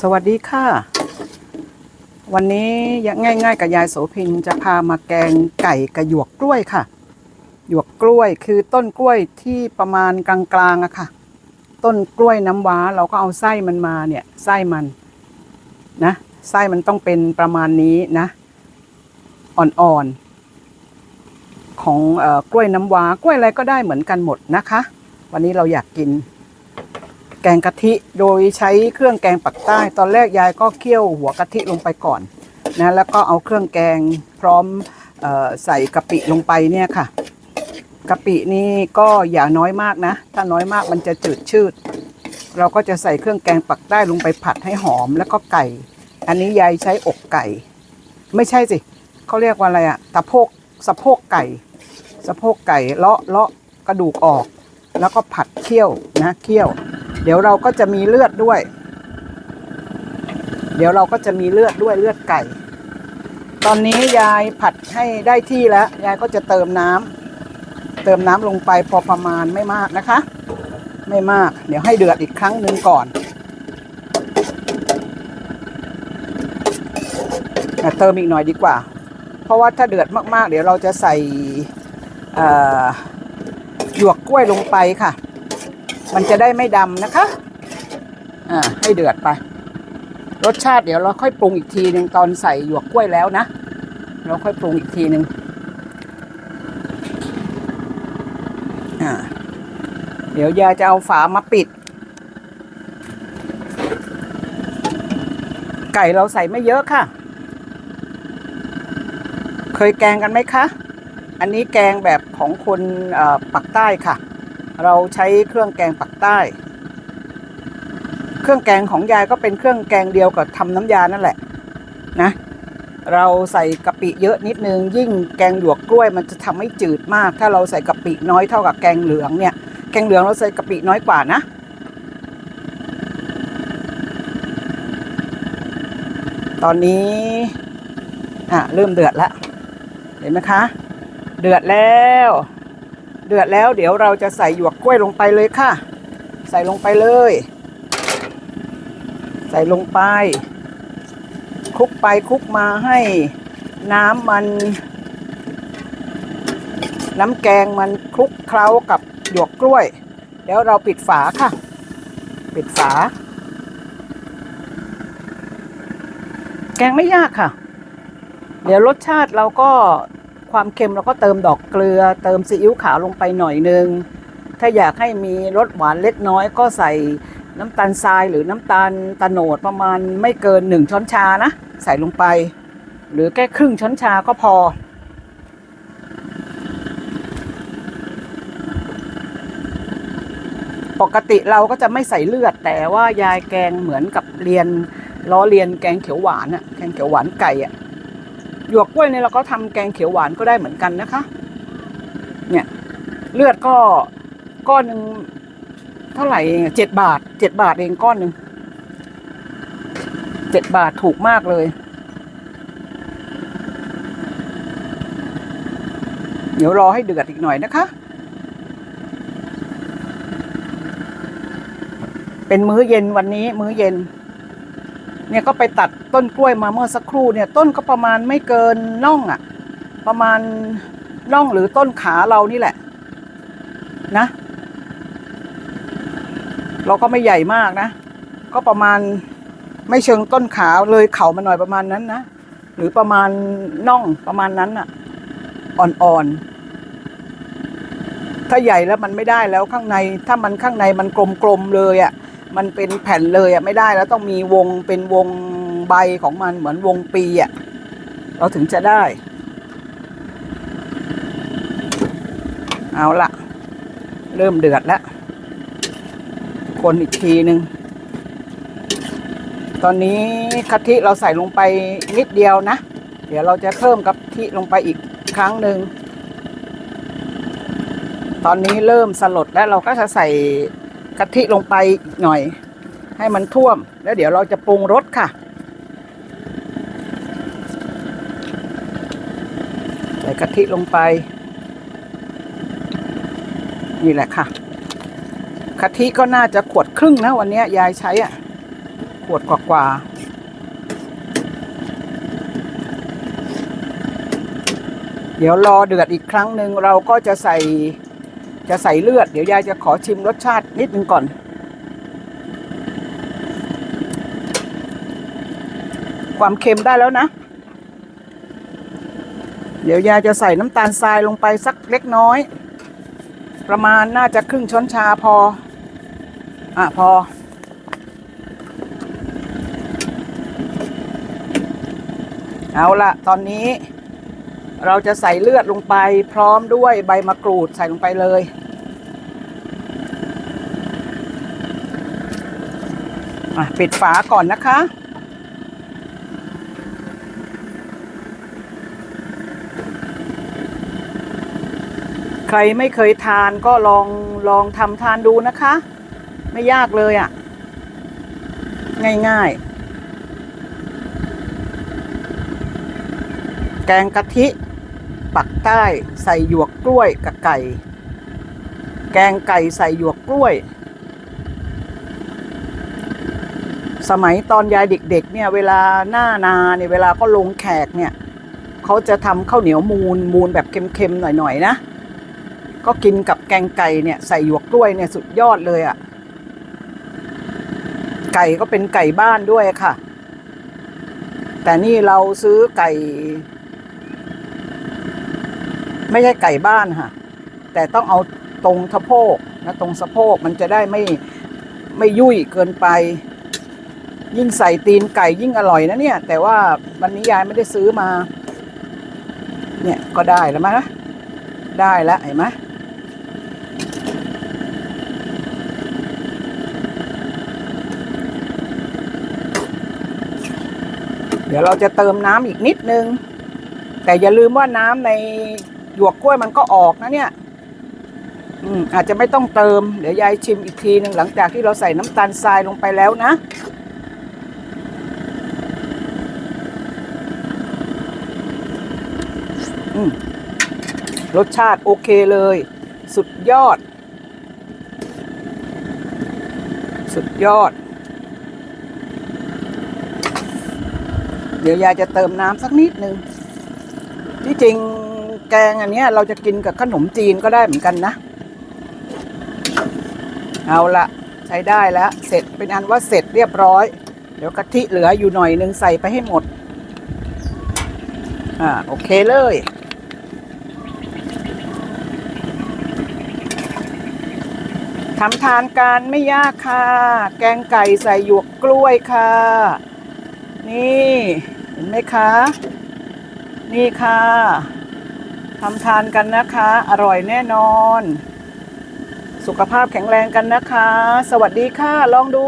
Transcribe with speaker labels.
Speaker 1: สวัสดีค่ะ วันนี้ง่าย ๆ กับยายโสพินจะพามาแกงไก่กับหยวกกล้วยค่ะ หยวกกล้วยคือต้นกล้วยที่ประมาณกลางๆอะค่ะ ต้นกล้วยน้ำว้าเราก็เอาไส้มันมาเนี่ยไส้มันนะไส้มันต้องเป็นประมาณนี้นะอ่อนๆของเออกล้วยน้ำว้ากล้วยอะไรก็ได้เหมือนกันหมดนะคะ วันนี้เราอยากกิน แกงกะทิโดยใช้เครื่องแกงปักใต้ ตอนแรกยายก็เคี่ยวหัวกะทิลงไปก่อนนะแล้วก็เอาเครื่องแกงพร้อมออใส่กะปิลงไปเนี่ยค่ะกะปินี่ก็อย่าน้อยมากนะ ถ้าน้อยมากมันจะจืดชืด เราก็จะใส่เครื่องแกงปักใต้ลงไปผัดให้หอมแล้วก็ไก่ อันนี้ยายใช้อกไก่ ไม่ใช่สิเขาเรียกว่าอะไรอะตะโพกสะโพกไก่ สะโพกไก่เลาะเลาะกระดูกออก แล้วก็ผัดเคี่ยวนะเคี่ยว เดี๋ยวเราก็จะมีเลือดด้วย เดี๋ยวเราก็จะมีเลือดด้วยเลือดไก่ ตอนนี้ยายผัดให้ได้ที่แล้ว ยายก็จะเติมน้ำเติมน้ำลงไปพอประมาณไม่มากนะคะ ไม่มาก เดี๋ยวให้เดือดอีกครั้งหนึ่งก่อนเติมอีกหน่อยดีกว่า เพราะว่าถ้าเดือดมากๆ เดี๋ยวเราจะใส่หยวกกล้วยลงไปค่ะ มันจะได้ไม่ดำนะคะ อ่า ให้เดือดไป รสชาติเดี๋ยวเราค่อยปรุงอีกทีหนึ่งตอนใส่หยวกกล้วยแล้วนะ เราค่อยปรุงอีกทีหนึ่งอ่า เดี๋ยวยายจะเอาฝามาปิด ไก่เราใส่ไม่เยอะค่ะ เคยแกงกันไหมคะ อันนี้แกงแบบของคนปักใต้ค่ะ เราใช้เครื่องแกงปักใต้ เครื่องแกงของยายก็เป็นเครื่องแกงเดียวกับทำน้ำยานั่นแหละนะ เราใส่กะปิเยอะนิดนึง ยิ่งแกงหยวกกล้วยมันจะทำให้จืดมาก ถ้าเราใส่กะปิน้อยเท่ากับแกงเหลืองเนี่ย แกงเหลืองเราใส่กะปิน้อยกว่านะตอนนี้อะเริ่มเดือดแล้ว เห็นไหมคะ เดือดแล้ว เดือดแล้วเดี๋ยวเราจะใส่หยวกกล้วยลงไปเลยค่ะ ใส่ลงไปเลย ใส่ลงไปคลุกไปคลุกมาให้น้ำมัน น้ำแกงมันคลุกเคล้ากับหยวกกล้วย เดี๋ยวเราปิดฝาค่ะ ปิดฝา แกงไม่ยากค่ะ เดี๋ยวรสชาติเราก็ ความเค็มเราก็เติมดอกเกลือ เติมซีอิ๊วขาวลงไปหน่อยนึง ถ้าอยากให้มีรสหวานเล็กน้อยก็ใส่น้ำตาลทรายหรือน้ำตาลตะโนดประมาณไม่เกินหนึ่งช้อนชานะ ใส่ลงไป หรือแค่ครึ่งช้อนชาก็พอ ปกติเราก็จะไม่ใส่เลือด แต่ว่ายายแกงเหมือนกับเรียนล้อเรียนแกงเขียวหวานอะแกงเขียวหวานไก่อะ หยวกกล้วยเนี่ยเราก็ทำแกงเขียวหวานก็ได้เหมือนกันนะคะ เนี่ยเลือดก็ก้อนหนึ่งเท่าไหร่เองเจ็ดบาทเจ็ดบาทเองก้อนหนึ่งเจ็ดบาทถูกมากเลย เดี๋ยวรอให้เดือดอีกหน่อยนะคะ เป็นมื้อเย็นวันนี้มื้อเย็น เนี่ยก็ไปตัดต้นกล้วยมาเมื่อสักครู่เนี่ยต้นก็ประมาณไม่เกินน่องอะประมาณน่องหรือต้นขาเรานี่แหละ นะ เราก็ไม่ใหญ่มากนะ ก็ประมาณไม่เชิงต้นขาเลยเข่ามาหน่อยประมาณนั้นนะหรือประมาณน่องประมาณนั้นอะอ่อนๆถ้าใหญ่แล้วมันไม่ได้แล้วข้างใน ถ้ามันข้างในมันกลมๆเลยอะ่ะ มันเป็นแผ่นเลยอะไม่ได้แล้วต้องมีวงเป็นวงใบของมันเหมือนวงปีอะเราถึงจะได้ เอาละเริ่มเดือดแล้ว คนอีกทีหนึ่งตอนนี้กะทิเราใส่ลงไปนิดเดียวนะ เดี๋ยวเราจะเพิ่มกะทิลงไปอีกครั้งหนึ่งตอนนี้เริ่มสลดแล้วเราก็จะใส่ กะทิลงไปอีกหน่อย ให้มันท่วม แล้วเดี๋ยวเราจะปรุงรสค่ะ ใส่กะทิลงไป นี่แหละค่ะกะทิก็น่าจะขวดครึ่งนะวันนี้ยายใช้อะ ขวดกว่าๆเดี๋ยวรอเดือดอีกครั้งหนึ่งเราก็จะใส่ จะใส่เลือด เดี๋ยวยายจะขอชิมรสชาตินิดนึงก่อน ความเค็มได้แล้วนะ เดี๋ยวยายจะใส่น้ำตาลทรายลงไปสักเล็กน้อย ประมาณน่าจะครึ่งช้อนชาพอ อะพอเอาละตอนนี้ เราจะใส่เลือดลงไปพร้อมด้วยใบมะกรูดใส่ลงไปเลยปิดฝาก่อนนะคะ ใครไม่เคยทานก็ลองลองทำทานดูนะคะ ไม่ยากเลยอะ่ะ ง่ายๆ แกงกะทิ ปักใต้ใส่หยวกกล้วยกับไก่ แกงไก่ใส่หยวกกล้วย สมัยตอนยายเด็กๆเนี่ยเวลาหน้านาเนี่ยเวลาก็ลงแขกเนี่ยเขาจะทำข้าวเหนียวมูนมูนแบบเค็มๆหน่อยๆนะ ก็กินกับแกงไก่เนี่ยใส่หยวกกล้วยเนี่ยสุดยอดเลยอะ่ะไก่ก็เป็นไก่บ้านด้วยค่ะ แต่นี่เราซื้อไก่ ไม่ใช่ไก่บ้านค่ะ แต่ต้องเอาตรงสะโพกนะตรงสะโพกมันจะได้ไม่ไม่ยุ่ยเกินไป ยิ่งใส่ตีนไก่ยิ่งอร่อยนะเนี่ย แต่ว่าวันนี้ยายไม่ได้ซื้อมา เนี่ยก็ได้แล้วมั้ยนะได้แล้วเห็นไหมเดี๋ยวเราจะเติมน้ำอีกนิดนึง แต่อย่าลืมว่าน้ำใน หยวกกล้วยมันก็ออกนะเนี่ย อืมอาจจะไม่ต้องเติม เดี๋ยวยายชิมอีกทีหนึ่งหลังจากที่เราใส่น้ำตาลทรายลงไปแล้วนะ อืมรสชาติโอเคเลย สุดยอด สุดยอด เดี๋ยวยายจะเติมน้ำสักนิดนึงที่จริง แกงอันนี้เราจะกินกับขนมจีนก็ได้เหมือนกันนะ เอาละใช้ได้แล้ว เสร็จเป็นอันว่าเสร็จเรียบร้อย เดี๋ยวกะทิเหลืออยู่หน่อยนึงใส่ไปให้หมด อ่าโอเคเลยทำทานการไม่ยากค่ะ แกงไก่ใส่หยวกกล้วยค่ะ นี่ เห็นไหมคะ นี่ค่ะ ทำทานกันนะคะ อร่อยแน่นอน สุขภาพแข็งแรงกันนะคะ สวัสดีค่ะ ลองดู